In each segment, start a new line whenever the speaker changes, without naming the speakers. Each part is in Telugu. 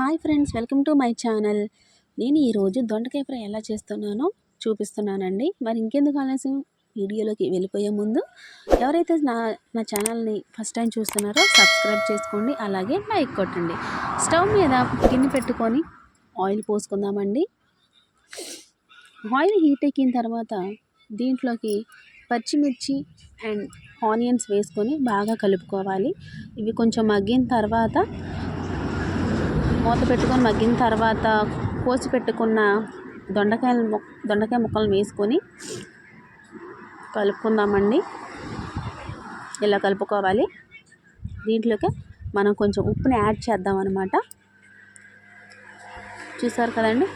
Hi friends welcome to my channel. నేను ఈరోజు దొండకాయ ఫ్రై ఎలా చేస్తున్నానో చూపిస్తున్నానండి. మరి ఇంకెందుకు ఆలస్యం? వీడియోలోకి వెళ్ళిపోయే ముందు ఎవరైతే నా నా ఛానల్ని ఫస్ట్ టైం చూస్తున్నారో సబ్స్క్రైబ్ చేసుకోండి అలాగే లైక్ కొట్టండి. స్టవ్ మీద గిన్నె పెట్టుకొని ఆయిల్ పోసుకుందామండి. ఆయిల్ హీట్ ఎక్కిన తర్వాత దీంట్లోకి పచ్చిమిర్చి అండ్ ఆనియన్స్ వేసుకొని బాగా కలుపుకోవాలి. ఇవి కొంచెం మగ్గిన తర్వాత మూత పెట్టుకొని మగ్గిన తర్వాత కోసి పెట్టుకున్న దొండకాయలు దొండకాయ ముక్కలను వేసుకొని కలుపుకుందామండి. ఇలా కలుపుకోవాలి. దీంట్లోకి మనం కొంచెం ఉప్పుని యాడ్ చేద్దాం అనమాట చూసారు కదండి?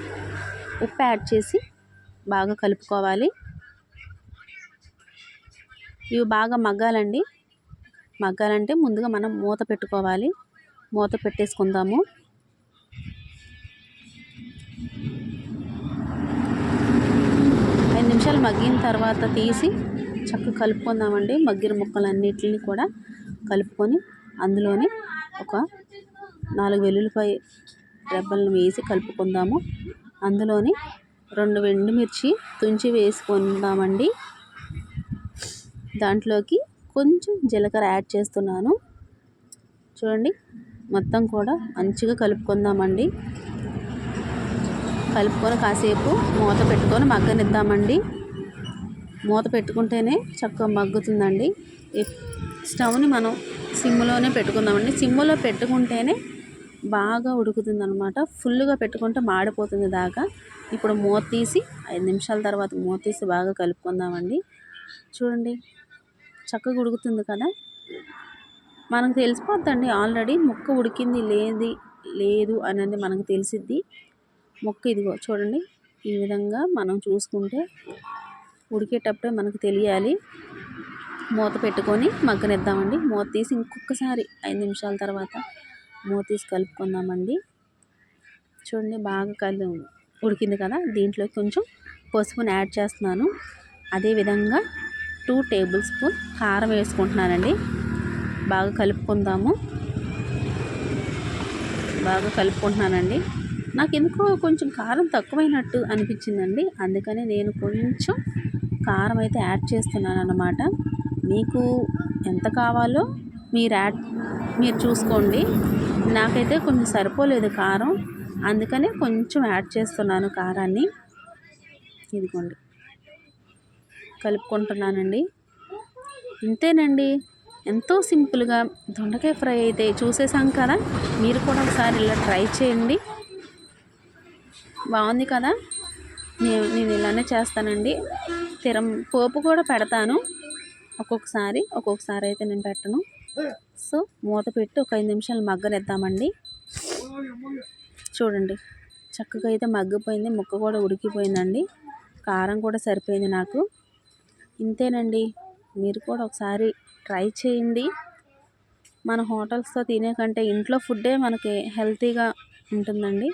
ఉప్పు యాడ్ చేసి బాగా కలుపుకోవాలి. ఇవి బాగా మగ్గాలండి. మగ్గాలంటే ముందుగా మనం మూత పెట్టుకోవాలి. మూత పెట్టేసుకుందాము. ఐదు నిమిషాలు మగ్గిన తర్వాత తీసి చక్కగా కలుపుకుందామండి. మగ్గిన ముక్కలన్నిటిని కూడా కలుపుకొని అందులోని ఒక నాలుగు వెల్లుల్లిపాయ రెబ్బలను వేసి కలుపుకుందాము. అందులోని రెండు ఎండుమిర్చి తుంచి వేసుకుందామండి. దాంట్లోకి కొంచెం జీలకర్ర యాడ్ చేస్తున్నాను. చూడండి మొత్తం కూడా మంచిగా కలుపుకుందామండి. కలుపుకొని కాసేపు మూత పెట్టుకొని మగ్గనిద్దామండి. మూత పెట్టుకుంటేనే చక్కగా మగ్గుతుందండి. స్టవ్ని మనం సిమ్లోనే పెట్టుకుందామండి. సిమ్లో పెట్టుకుంటేనే బాగా ఉడుకుతుంది అనమాట ఫుల్గా పెట్టుకుంటే మాడిపోతుంది దాకా. ఇప్పుడు మూత తీసి ఐదు నిమిషాల తర్వాత మూత తీసి బాగా కలుపుకుందామండి. చూడండి చక్కగా ఉడుకుతుంది కదా. మనకు తెలిసిపోద్దండి. ఆల్రెడీ ముక్క ఉడికింది లేది లేదు అనేది మనకు తెలిసిద్ది. మొక్క ఇదిగో చూడండి. ఈ విధంగా మనం చూసుకుంటే ఉడికేటప్పుడే మనకు తెలియాలి. మూత పెట్టుకొని మగ్గనిద్దామండి. మూత తీసి ఇంకొకసారి ఐదు నిమిషాల తర్వాత మూత తీసి కలుపుకుందామండి. చూడండి బాగా కలు ఉడికింది కదా. దీంట్లో కొంచెం పసుపుని యాడ్ చేస్తున్నాను. అదేవిధంగా టూ టేబుల్ స్పూన్ కారం వేసుకుంటున్నానండి. బాగా కలుపుకుందాము. బాగా కలుపుకుంటున్నానండి. నాకు ఎందుకో కొంచెం కారం తక్కువైనట్టు అనిపించిందండి. అందుకని నేను కొంచెం కారం అయితే యాడ్ చేస్తున్నాను అన్నమాట మీకు ఎంత కావాలో మీరు యాడ్ మీరు చూసుకోండి. నాకైతే కొంచెం సరిపోలేదు కారం. అందుకనే కొంచెం యాడ్ చేస్తున్నాను కారాన్ని. ఇదిగోండి. కలుపుకుంటున్నానండి. ఇంతేనండి. ఎంతో సింపుల్గా దొండకాయ ఫ్రై అయితే చూసేసాం కదా. మీరు కూడా ఒకసారి ఇలా ట్రై చేయండి. బాగుంది కదా? నేను నేను ఇలానే చేస్తానండి. తిరం పోపు కూడా పెడతాను. ఒక్కొక్కసారి ఒక్కొక్కసారి అయితే నేను పెట్టను. సో మూత పెట్టి ఒక ఐదు నిమిషాలు మగ్గనిద్దామండి. చూడండి చక్కగా అయితే మగ్గిపోయింది. ముక్క కూడా ఉడికిపోయిందండి. కారం కూడా సరిపోయింది నాకు. ఇంతేనండి. మీరు కూడా ఒకసారి ట్రై చేయండి. మన హోటల్స్తో తినే కంటే ఇంట్లో ఫుడ్డే మనకి హెల్తీగా ఉంటుందండి.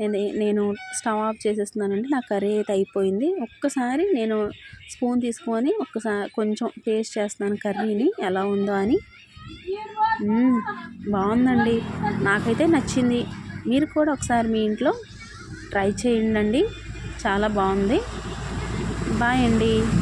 నేను స్టవ్ ఆఫ్ చేసేస్తున్నానండి. నా కర్రీ అయితే అయిపోయింది. ఒక్కసారి నేను స్పూన్ తీసుకొని ఒక్కసారి కొంచెం టేస్ట్ చేస్తున్నాను కర్రీని. ఎలా ఉందో అని. బాగుందండి. నాకైతే నచ్చింది. మీరు కూడా ఒకసారి మీ ఇంట్లో ట్రై చేయండి చాలా బాగుంది. బాయ్ అండి.